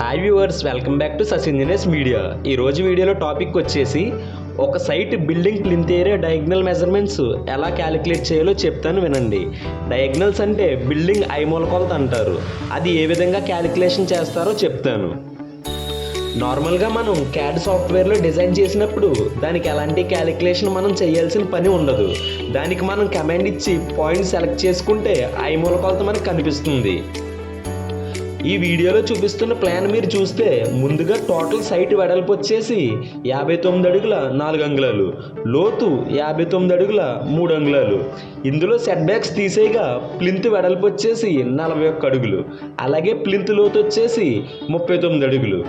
Hi viewers welcome back to Sas engineers media ఈ రోజు వీడియోలో టాపిక్ వచ్చేసి ఒక site building plinth area diagonal measurements ఎలా క్యాలిక్యులేట్ చేయాలో చెప్తాను వినండి. డయాగ్నల్స్ అంటే బిల్డింగ్ ఐమూల కొలత అంటారు. అది ఏ విధంగా క్యాలిక్యులేషన్ చేస్తారో చెప్తాను. నార్మల్గా మనం క్యాడ్ సాఫ్ట్వేర్లో డిజైన్ చేసినప్పుడు దానికి ఎలాంటి క్యాలిక్యులేషన్ మనం చేయాల్సిన పని ఉండదు. దానికి మనం కమాండ్ ఇచ్చి పాయింట్ సెలెక్ట్ చేసుకుంటే ఐ మూలకొలత మనకు కనిపిస్తుంది. ఈ వీడియోలో చూపిస్తున్న ప్లాన్ మీరు చూస్తే ముందుగా టోటల్ సైట్ వెడల్పు వచ్చేసి యాభై తొమ్మిది అడుగుల నాలుగు అంగుళాలు. లోతు యాభై తొమ్మిది అడుగుల మూడు అంగుళాలు. ఇందులో సెట్ బ్యాక్స్ తీసేయగా ప్లింత్ వెడల్పు వచ్చేసి నలభై ఒక్క అడుగులు. అలాగే ప్లింత్ లోతు వచ్చేసి ముప్పై తొమ్మిది అడుగులు.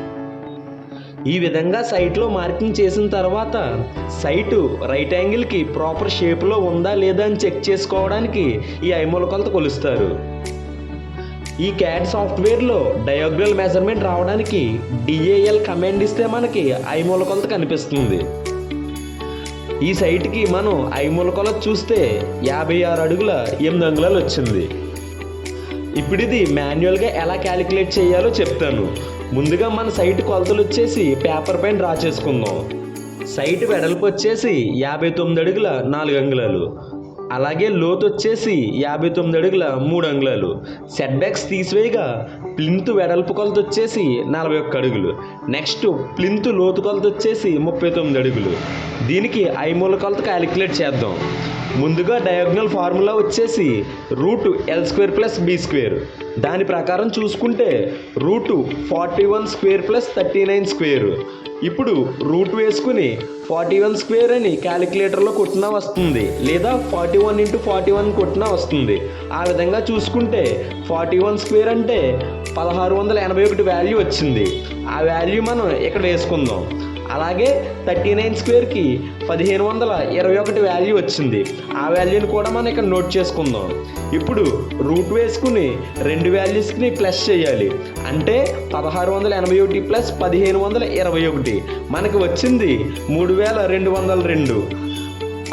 ఈ విధంగా సైట్లో మార్కింగ్ చేసిన తర్వాత సైటు రైట్ యాంగిల్కి ప్రాపర్ షేప్లో ఉందా లేదా అని చెక్ చేసుకోవడానికి ఈ ఐమూల కొలత కొలుస్తారు. ఈ క్యాడ్ సాఫ్ట్వేర్లో డయాగ్రల్ మెజర్మెంట్ రావడానికి డిఏఎల్ కమాండ్ ఇస్తే మనకి ఐమూల కొలత కనిపిస్తుంది. ఈ సైట్కి మనం ఐమూల కొలత చూస్తే యాభై ఆరు అడుగుల ఎనిమిది అంగుళాలు వచ్చింది. ఇప్పుడు ఇది మాన్యువల్గా ఎలా క్యాలిక్యులేట్ చేయాలో చెప్తాను. ముందుగా మన సైట్ కొలతలు వచ్చేసి పేపర్ పైన డ్రా చేసుకుందాం. సైట్ వెడల్పు వచ్చేసి యాభై తొమ్మిది అడుగుల నాలుగు అంగుళాలు. అలాగే లోతు వచ్చేసి యాభై తొమ్మిది అడుగుల మూడు అంగుళాలు. సెట్ బ్యాక్స్ తీసివేయగా ప్లింత్ వెడల్పు కొలత వచ్చేసి నలభై ఒక్క అడుగులు. నెక్స్ట్ ప్లింత్ లోతు కొలత వచ్చేసి ముప్పై తొమ్మిది అడుగులు. దీనికి ఐమూల కొలత క్యాలిక్యులేట్ చేద్దాం. ముందుగా డయాగ్నల్ ఫార్ములా వచ్చేసి root L square plus B square. దాని ప్రకారం చూసుకుంటే root forty one square plus thirty nine square. ఇప్పుడు రూట్ వేసుకుని ఫార్టీ వన్ స్క్వేర్ అని క్యాలిక్యులేటర్లో కొట్టినా వస్తుంది. లేదా forty one into forty one కొట్టినా వస్తుంది. ఆ విధంగా చూసుకుంటే ఫార్టీ వన్ స్క్వేర్ అంటే పదహారు వందల ఎనభై ఒకటి వాల్యూ వచ్చింది. ఆ వాల్యూ మనం ఇక్కడ వేసుకుందాం. అలాగే థర్టీ నైన్ స్క్వేర్కి పదిహేను వందల ఇరవై ఒకటి వాల్యూ వచ్చింది. ఆ వాల్యూని కూడా మనం ఇక్కడ నోట్ చేసుకుందాం. ఇప్పుడు రూట్ వేసుకుని రెండు వాల్యూస్ని ప్లస్ చేయాలి. అంటే పదహారు వందల ఎనభై ఒకటి ప్లస్ పదిహేను వందల ఇరవై ఒకటి. మనకి వచ్చింది మూడు వేల రెండు వందల రెండు.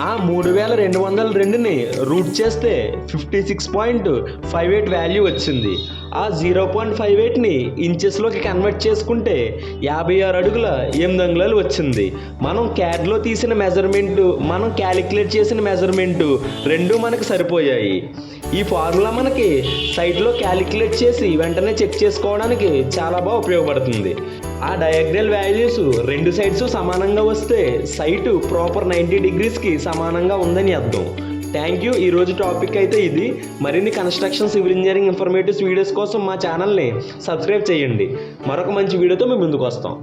ఆ మూడు వేల రెండు వందల రెండుని రూట్ చేస్తే fifty six point five eight value వచ్చింది. ఆ జీరో పాయింట్ ఫైవ్ ఎయిట్ని ఇంచెస్లోకి కన్వర్ట్ చేసుకుంటే యాభై ఆరు అడుగుల ఎనిమిది అంగుళాలు వచ్చింది. మనం క్యాడ్లో తీసిన మెజర్మెంటు మనం క్యాలిక్యులేట్ చేసిన మెజర్మెంటు రెండు మనకు సరిపోయాయి. ఈ ఫార్ములా మనకి సైట్లో క్యాలిక్యులేట్ చేసి వెంటనే చెక్ చేసుకోవడానికి చాలా బాగా ఉపయోగపడుతుంది. ఆ డయాగ్నల్ వాల్యూస్ రెండు సైడ్స్ సమానంగా వస్తే సైటు ప్రాపర్ నైంటీ డిగ్రీస్కి సమానంగా ఉందని అర్థం. థ్యాంక్ యూ ఈరోజు టాపిక్ అయితే ఇది. మరిన్ని construction civil engineering informatives videos కోసం మా ఛానల్ని సబ్స్క్రైబ్ చేయండి. మరొక మంచి వీడియోతో మేము ముందుకు వస్తాం.